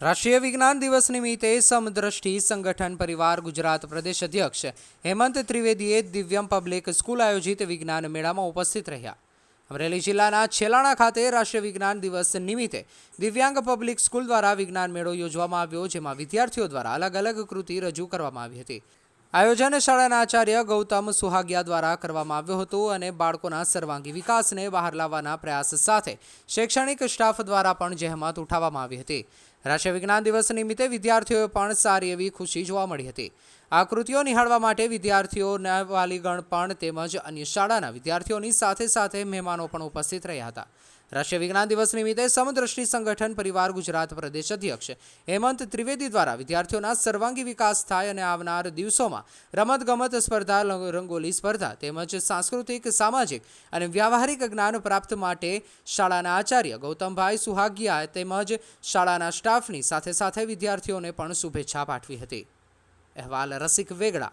રાષ્ટ્રીય વિજ્ઞાન દિવસ નિમિત્તે સમદ્રષ્ટિ સંગઠન પરિવાર ગુજરાત પ્રદેશ અધ્યક્ષ હેમંત ત્રિવેદીએ દિવ્યમ પબ્લિક સ્કૂલ આયોજિત વિજ્ઞાન મેળામાં ઉપસ્થિત રહ્યા. અમરેલી જિલ્લાના છેલાણા ખાતે રાષ્ટ્રીય વિજ્ઞાન દિવસ નિમિત્તે દિવ્યાંગ પબ્લિક સ્કૂલ દ્વારા વિજ્ઞાન મેળો યોજવામાં આવ્યો, જેમાં વિદ્યાર્થીઓ દ્વારા અલગ અલગ કૃતિ રજૂ કરવામાં આવી હતી. આયોજન શાળાના આચાર્ય ગૌતમ સુહાગિયા દ્વારા કરવામાં આવ્યો હતું અને બાળકોના સર્વાંગી વિકાસને બહાર લાવવાના પ્રયાસ સાથે શૈક્ષણિક સ્ટાફ દ્વારા પણ જહેમત ઉઠાવવામાં આવી હતી. રાષ્ટ્રીય વિજ્ઞાન દિવસ નિમિત્તે વિદ્યાર્થીઓએ પણ સારી એવી ખુશી જોવા મળી હતી. આ કૃતિઓ નિહાળવા માટે વિદ્યાર્થીઓના વાલીગણ પણ તેમજ અન્ય શાળાના વિદ્યાર્થીઓની સાથે સાથે મહેમાનો પણ ઉપસ્થિત રહ્યા હતા. રાષ્ટ્રીય વિજ્ઞાન દિવસ નિમિત્તે સમદ્રષ્ટિ સંગઠન પરિવાર ગુજરાત પ્રદેશ અધ્યક્ષ હેમંત ત્રિવેદી દ્વારા વિદ્યાર્થીઓના સર્વાંગી વિકાસ થાય અને આવનાર દિવસોમાં રમતગમત સ્પર્ધા રંગોલી સ્પર્ધા તેમજ સાંસ્કૃતિક, સામાજિક અને વ્યાવહારિક જ્ઞાન પ્રાપ્ત માટે શાળાના આચાર્ય ગૌતમભાઈ સુહાગિયા તેમજ શાળાના સ્ટાફની સાથે સાથે વિદ્યાર્થીઓને પણ શુભેચ્છા પાઠવી હતી. અહેવાલ રસિક વેગડા